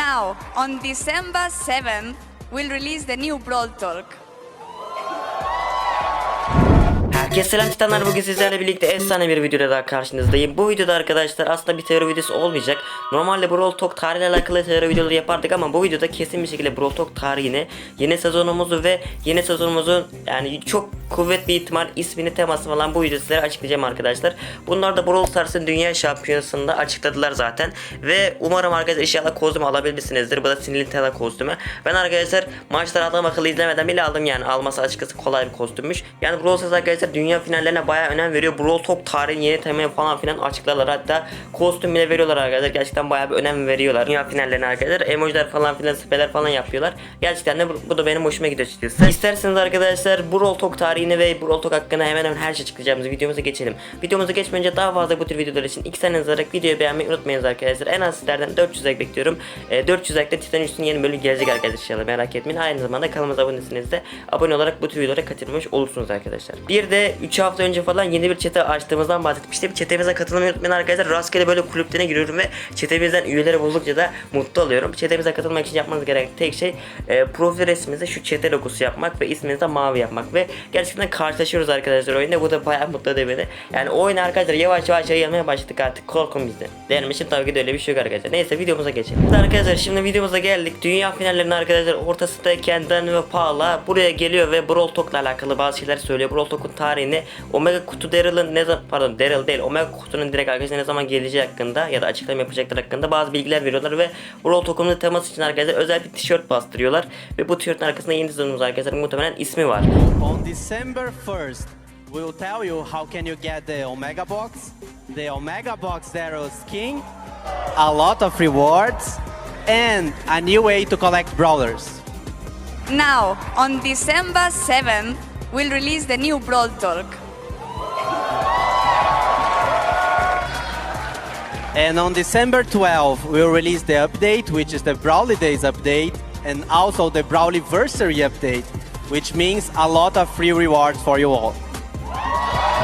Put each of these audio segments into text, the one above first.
Now, on December 7th, we'll release the new Brawl Talk. Herkese Titanlar bugün sizlerle birlikte efsane bir videoda daha karşınızdayım. Bu videoda arkadaşlar aslında bir teori videosu olmayacak. Normalde Brawl Talk tarihiyle alakalı teori videoları yapardık ama bu videoda kesin bir şekilde Brawl Talk tarihini, yeni sezonumuzu ve yeni sezonumuzun yani çok kuvvetli ihtimal ismini teması falan bu videoda sizlere açıklayacağım arkadaşlar. Bunlar da Brawl Stars'ın Dünya Şampiyonası'nda açıkladılar zaten. Ve umarım arkadaşlar inşallah kostüm alabilmişsinizdir. Bu da sinirli tela kostümü. Ben arkadaşlar maçları adam akıllı izlemeden bile aldım yani alması açıkçası kolay bir kostümmüş. Yani Brawl Stars arkadaşlar dünya finallerine bayağı önem veriyor. Brawl Talk tarihin yeni temeli falan filan açıklarlar. Hatta kostüm bile veriyorlar arkadaşlar. Gerçekten bayağı bir önem veriyorlar. Dünya finallerine arkadaşlar. Emojiler falan filan speler falan yapıyorlar. Gerçekten de bu, bu da benim hoşuma gidiyor açıkçası. İsterseniz arkadaşlar Brawl Talk tarihini ve Brawl Talk hakkında hemen hemen her şey açıklayacağımız videomuza geçelim. Videomuza geçmeden önce daha fazla bu tür videolar için iki sene yazarak videoyu beğenmeyi unutmayınız arkadaşlar. En az sizlerden 400 like bekliyorum. E, 400 like'da Titan üstünün yeni bölümü gelecek arkadaşlar inşallah merak etmeyin. Aynı zamanda kanalımıza abonesiniz de abone olarak bu tür videolara katılmış olursunuz arkadaşlar. Bir de 3 hafta önce falan yeni bir çete açtığımızdan bahsetmiştim. Çetemize katılmayı unutmayın arkadaşlar. Rastgele böyle kulüplerine giriyorum ve çetemizden üyeleri buldukça da mutlu oluyorum. Çetemize katılmak için yapmanız gereken tek şey e, profil resminize şu çete logosu yapmak ve isminizi de mavi yapmak ve gerçekten karşılaşıyoruz arkadaşlar oyunda. Bu da bayağı mutlu ediyor beni. Yani oyun arkadaşlar yavaş yavaş yayılmaya başladık artık. Korkun bizden. Benim için tabii ki de öyle bir şey yok arkadaşlar. Neyse videomuza geçelim. Evet arkadaşlar şimdi videomuza geldik. Dünya finallerinin arkadaşlar ortasındayken Dan ve Paula buraya geliyor ve Brawl Talk'la alakalı bazı şeyler söylüyor. Brawl Talk'un tarihini Omega kutu Daryl'ın ne zaman pardon Daryl değil Omega kutunun direkt arkadaşlar ne zaman geleceği hakkında ya da açıklama yapacaklar hakkında bazı bilgiler veriyorlar ve Brawl Talk'un teması için arkadaşlar özel bir tişört bastırıyorlar ve bu tişörtün arkasında yeni sezonumuz arkadaşlar muhtemelen ismi var. On December 1st, we will tell you how can you get the Omega Box, the Omega Box Daryl skin, a lot of rewards, and a new way to collect brawlers. Now, on December 7th, we'll release the new Brawl Talk. And on December 12th, we'll release the update, which is the Brawly Days update, and also the Brawlyversary update, which means a lot of free rewards for you all.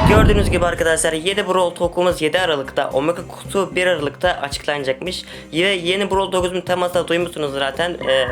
Gördüğünüz gibi arkadaşlar 7 Brawl Talk'umuz 7 Aralık'ta Omega kutu 1 Aralık'ta açıklanacakmış. Ve yeni Brawl Talk'umuzun teması da duymuşsunuz zaten. Ee,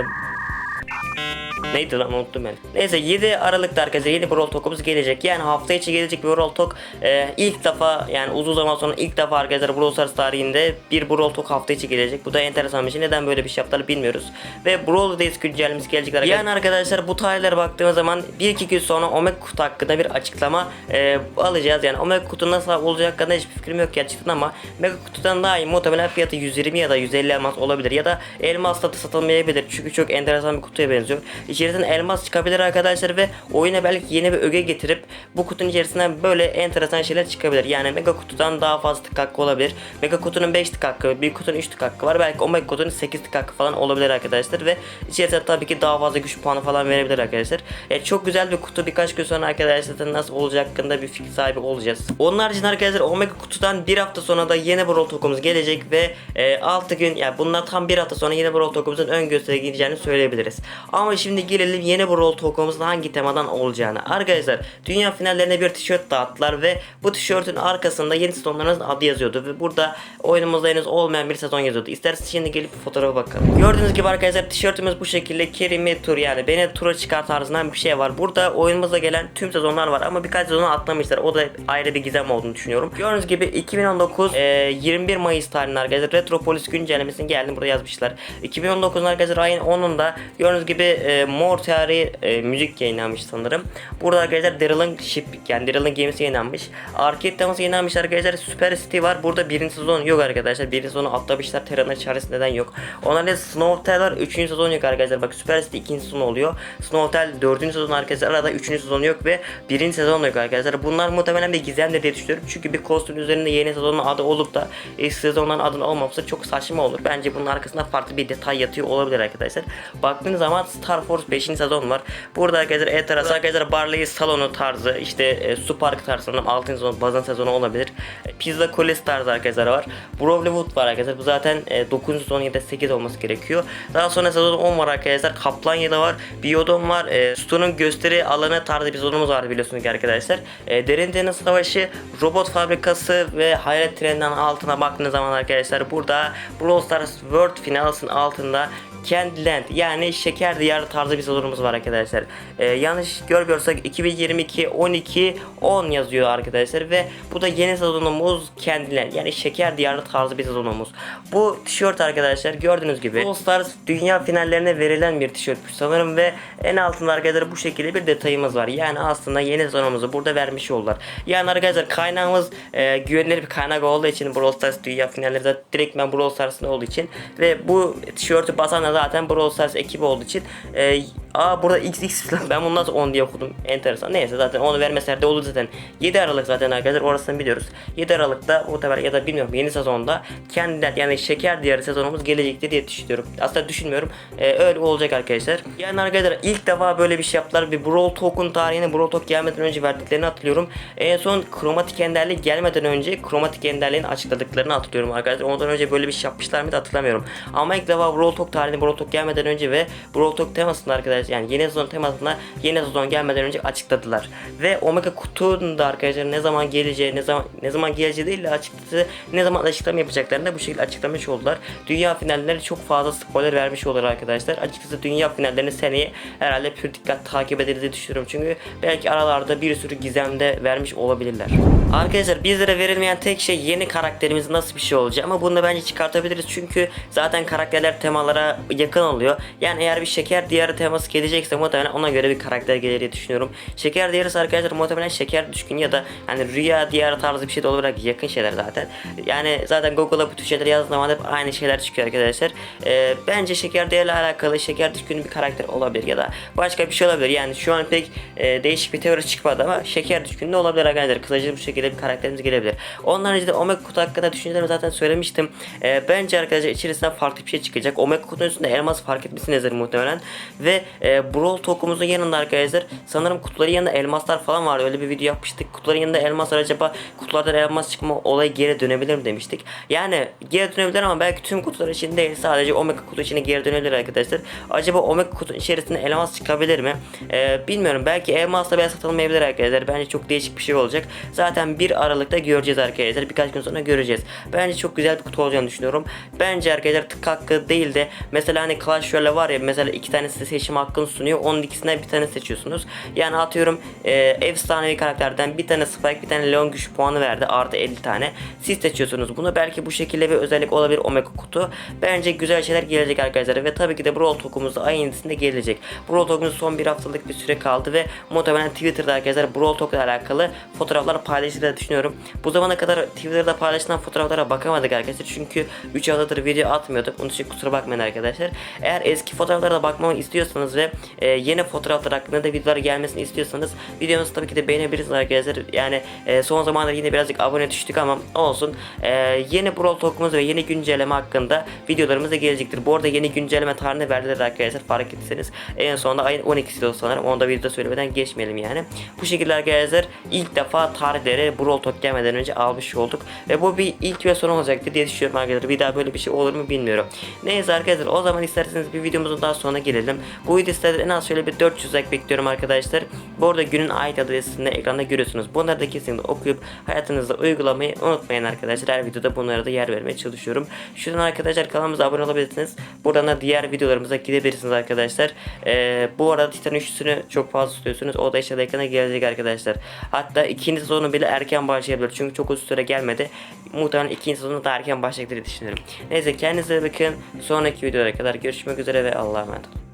Neydi lan unuttum ben. Neyse 7 Aralık'ta arkadaşlar yeni Brawl Talk'umuz gelecek. Yani hafta içi gelecek bir Brawl Talk. Ee, ilk defa yani uzun zaman sonra ilk defa arkadaşlar Brawl Stars tarihinde bir Brawl Talk hafta içi gelecek. Bu da enteresan bir şey. Neden böyle bir şey yaptılar bilmiyoruz. Ve Brawl Days güncellemesi gelecek arkadaşlar. Yani arkadaşlar bu tarihlere baktığımız zaman 1-2 gün sonra Omega kutu hakkında bir açıklama e, alacağız. Yani Omega kutu nasıl olacak hakkında hiçbir fikrim yok gerçekten ama Mega kutudan daha iyi muhtemelen fiyatı 120 ya da 150 elmas olabilir ya da elmas da satılmayabilir çünkü çok enteresan bir kutuya benziyor. İçerisinden elmas çıkabilir arkadaşlar ve oyuna belki yeni bir öge getirip bu kutunun içerisinden böyle enteresan şeyler çıkabilir. Yani mega kutudan daha fazla tık hakkı olabilir. Mega kutunun 5 tık hakkı, bir kutunun 3 tık hakkı var. Belki omega kutunun 8 tık hakkı falan olabilir arkadaşlar ve içerisinde tabii ki daha fazla güç puanı falan verebilir arkadaşlar. E, çok güzel bir kutu. Birkaç gün sonra arkadaşlar nasıl olacak hakkında bir fikir sahibi olacağız. Onun haricinde arkadaşlar omega kutudan bir hafta sonra da yeni Brawl Talk'umuz gelecek ve e, 6 gün yani bundan tam bir hafta sonra yeni Brawl Talk'umuzun ön gösteri gideceğini söyleyebiliriz. Ama şimdi gelelim yeni Brawl Talk'umuzun hangi temadan olacağını. Arkadaşlar dünya finallerine bir tişört dağıttılar ve bu tişörtün arkasında yeni sezonlarınızın adı yazıyordu ve burada oyunumuzda henüz olmayan bir sezon yazıyordu. İsterseniz şimdi gelip fotoğrafa bakalım. Gördüğünüz gibi arkadaşlar tişörtümüz bu şekilde Kerimi tur yani beni tura çıkar tarzından bir şey var. Burada oyunumuza gelen tüm sezonlar var ama birkaç sezonu atlamışlar. O da ayrı bir gizem olduğunu düşünüyorum. Gördüğünüz gibi 2019 e, 21 Mayıs tarihinde arkadaşlar Retropolis güncellemesini geldi burada yazmışlar. 2019'un arkadaşlar ayın 10'unda gördüğünüz gibi e, Mor tarihi e, müzik yayınlanmış sanırım. Burada arkadaşlar Daryl'ın ship yani Daryl'ın gemisi yayınlanmış. Arcade teması yayınlanmış arkadaşlar. Super City var. Burada birinci sezon yok arkadaşlar. Birinci sezonu atlamışlar. Terran'a çaresi neden yok. Onlarla Snowtel var. Üçüncü sezon yok arkadaşlar. Bak Super City ikinci sezon oluyor. Snowtel dördüncü sezon arkadaşlar. Arada üçüncü sezon yok ve birinci sezon yok arkadaşlar. Bunlar muhtemelen bir gizemdir diye düşünüyorum. Çünkü bir kostüm üzerinde yeni sezonun adı olup da eski sezonların adının olmaması çok saçma olur. Bence bunun arkasında farklı bir detay yatıyor olabilir arkadaşlar. Baktığınız zaman Star 5. sezon var. Burada arkadaşlar e tarafı arkadaşlar Barley salonu tarzı işte e, su park tarzı sanırım 6. sezon bazan sezonu olabilir. E, Pizza Kulesi tarzı arkadaşlar var. Brovely Wood var arkadaşlar. Bu zaten e, 9. sezon ya da 8 olması gerekiyor. Daha sonra sezon 10 var arkadaşlar. Kaplan yılı var. Biyodon var. E, Stu'nun gösteri alanı tarzı bir sezonumuz var biliyorsunuz ki arkadaşlar. E, Derin Deniz Savaşı, Robot Fabrikası ve Hayalet Treninden altına baktığınız zaman arkadaşlar burada Brawl Stars World Finals'ın altında Candyland yani şeker diyarı tarzı bir sezonumuz var arkadaşlar. Ee, yanlış görmüyorsak 2022 12 10 yazıyor arkadaşlar ve bu da yeni sezonumuz Candyland yani şeker diyarı tarzı bir sezonumuz. Bu tişört arkadaşlar gördüğünüz gibi All Stars dünya finallerine verilen bir tişörtmüş sanırım ve en altında arkadaşlar bu şekilde bir detayımız var. Yani aslında yeni sezonumuzu burada vermiş oldular. Yani arkadaşlar kaynağımız e, güvenilir bir kaynak olduğu için Brawl Stars dünya finalleri de direktmen Brawl Stars'ın olduğu için ve bu tişörtü basan zaten Brawl Stars ekibi olduğu için e, Aa burada XX falan ben bunu nasıl 10 diye okudum. Enteresan. Neyse zaten onu vermeseler de olur zaten. 7 Aralık zaten arkadaşlar orasını biliyoruz. 7 Aralık'ta muhtemelen ya da bilmiyorum yeni sezonda kendiler yani şeker diyarı sezonumuz gelecektir diye düşünüyorum. Aslında düşünmüyorum. Ee, öyle olacak arkadaşlar. Yani arkadaşlar ilk defa böyle bir şey yaptılar. Bir Brawl Talk'un tarihini Brawl Talk gelmeden önce verdiklerini hatırlıyorum. En son kromatik enderlik gelmeden önce kromatik enderliğin açıkladıklarını hatırlıyorum arkadaşlar. Ondan önce böyle bir şey yapmışlar mıydı hatırlamıyorum. Ama ilk defa Brawl Talk tarihini Brawl gelmeden önce ve Brawl Talk temasında arkadaşlar yani yeni sezon temasında yeni sezon gelmeden önce açıkladılar. Ve Omega kutunun da arkadaşlar ne zaman geleceği, ne zaman ne zaman geleceği değil de açıkçası ne zaman açıklama yapacaklarını da bu şekilde açıklamış oldular. Dünya finalleri çok fazla spoiler vermiş oldular arkadaşlar. Açıkçası dünya finallerini seneye herhalde pür dikkat takip ederiz diye düşünüyorum. Çünkü belki aralarda bir sürü gizemde vermiş olabilirler. Arkadaşlar bizlere verilmeyen tek şey yeni karakterimiz nasıl bir şey olacak ama bunu da bence çıkartabiliriz çünkü zaten karakterler temalara yakın oluyor. Yani eğer bir şeker diyarı teması gelecekse muhtemelen ona göre bir karakter gelir diye düşünüyorum. Şeker diyarı arkadaşlar muhtemelen şeker düşkün ya da hani rüya diyarı tarzı bir şey de olarak yakın şeyler zaten. Yani zaten Google'a bu tür şeyler yazdığım zaman hep aynı şeyler çıkıyor arkadaşlar. Ee, bence şeker diyarla alakalı şeker düşkün bir karakter olabilir ya da başka bir şey olabilir. Yani şu an pek e, değişik bir teori çıkmadı ama şeker düşkün de olabilir arkadaşlar. Kısaca bu şekilde bir karakterimiz gelebilir. Onun haricinde Omega kutu hakkında düşüncelerimi zaten söylemiştim. Ee, bence arkadaşlar içerisinden farklı bir şey çıkacak. Omega kutunun üstünde elmas fark etmişsinizdir muhtemelen. Ve e, Brawl Talk'umuzun yanında arkadaşlar sanırım kutuların yanında elmaslar falan vardı. Öyle bir video yapmıştık. Kutuların yanında elmas var. Acaba kutulardan elmas çıkma olayı geri dönebilir mi demiştik. Yani geri dönebilir ama belki tüm kutular için değil. Sadece Omega kutu içine geri dönebilir arkadaşlar. Acaba Omega kutunun içerisinde elmas çıkabilir mi? Ee, bilmiyorum. Belki elmasla bile satılmayabilir arkadaşlar. Bence çok değişik bir şey olacak. Zaten 1 Aralık'ta göreceğiz arkadaşlar. Birkaç gün sonra göreceğiz. Bence çok güzel bir kutu olacağını düşünüyorum. Bence arkadaşlar tık hakkı değil de mesela hani Clash Royale var ya mesela iki tane seçim hakkını sunuyor. Onun ikisinden bir tane seçiyorsunuz. Yani atıyorum e, efsanevi karakterden bir tane Spike bir tane Leon güç puanı verdi. Artı 50 tane. Siz seçiyorsunuz bunu. Belki bu şekilde bir özellik olabilir Omega kutu. Bence güzel şeyler gelecek arkadaşlar. Ve tabii ki de Brawl Talk'umuz da ayın içinde gelecek. Brawl Talk'umuz son bir haftalık bir süre kaldı ve muhtemelen Twitter'da arkadaşlar Brawl Talk'la alakalı fotoğraflar paylaşacağını düşünüyorum. Bu zamana kadar Twitter'da paylaşılan fotoğraflara bakamadık arkadaşlar. Çünkü 3 haftadır video atmıyorduk. Onun için kusura bakmayın arkadaşlar. Eğer eski fotoğraflara da bakmamı istiyorsanız ve e, yeni fotoğraflar hakkında da videolar gelmesini istiyorsanız videomuzu tabii ki de beğenebilirsiniz arkadaşlar. Yani e, son zamanlarda yine birazcık abone düştük ama olsun. E, yeni Brawl Talk'umuz ve yeni güncelleme hakkında videolarımız da gelecektir. Bu arada yeni güncelleme tarihini verdiler arkadaşlar fark ettiyseniz. En sonunda ayın 12'si oldu sanırım. Onu da videoda söylemeden geçmeyelim yani. Bu şekilde arkadaşlar ilk defa tarihleri Brawl Talk gelmeden önce almış olduk. Ve bu bir ilk ve son olacaktı diye düşünüyorum arkadaşlar. Bir daha böyle bir şey olur mu bilmiyorum. Neyse arkadaşlar o zaman isterseniz bir videomuzun daha sonra gelelim. Bu sizlerden en az şöyle bir 400 like bekliyorum arkadaşlar. Bu arada günün ait adresini ekranda görüyorsunuz. Bunları da kesinlikle okuyup hayatınızda uygulamayı unutmayın arkadaşlar. Her videoda bunlara da yer vermeye çalışıyorum. Şuradan arkadaşlar kanalımıza abone olabilirsiniz. Buradan da diğer videolarımıza gidebilirsiniz arkadaşlar. Ee, bu arada Titan üçlüsünü çok fazla tutuyorsunuz. O da işte ekrana gelecek arkadaşlar. Hatta ikinci sezonu bile erken başlayabilir. Çünkü çok uzun süre gelmedi. Muhtemelen ikinci sezonu da erken başlayacak diye düşünüyorum. Neyse kendinize bakın. Sonraki videolara kadar görüşmek üzere ve Allah'a emanet olun.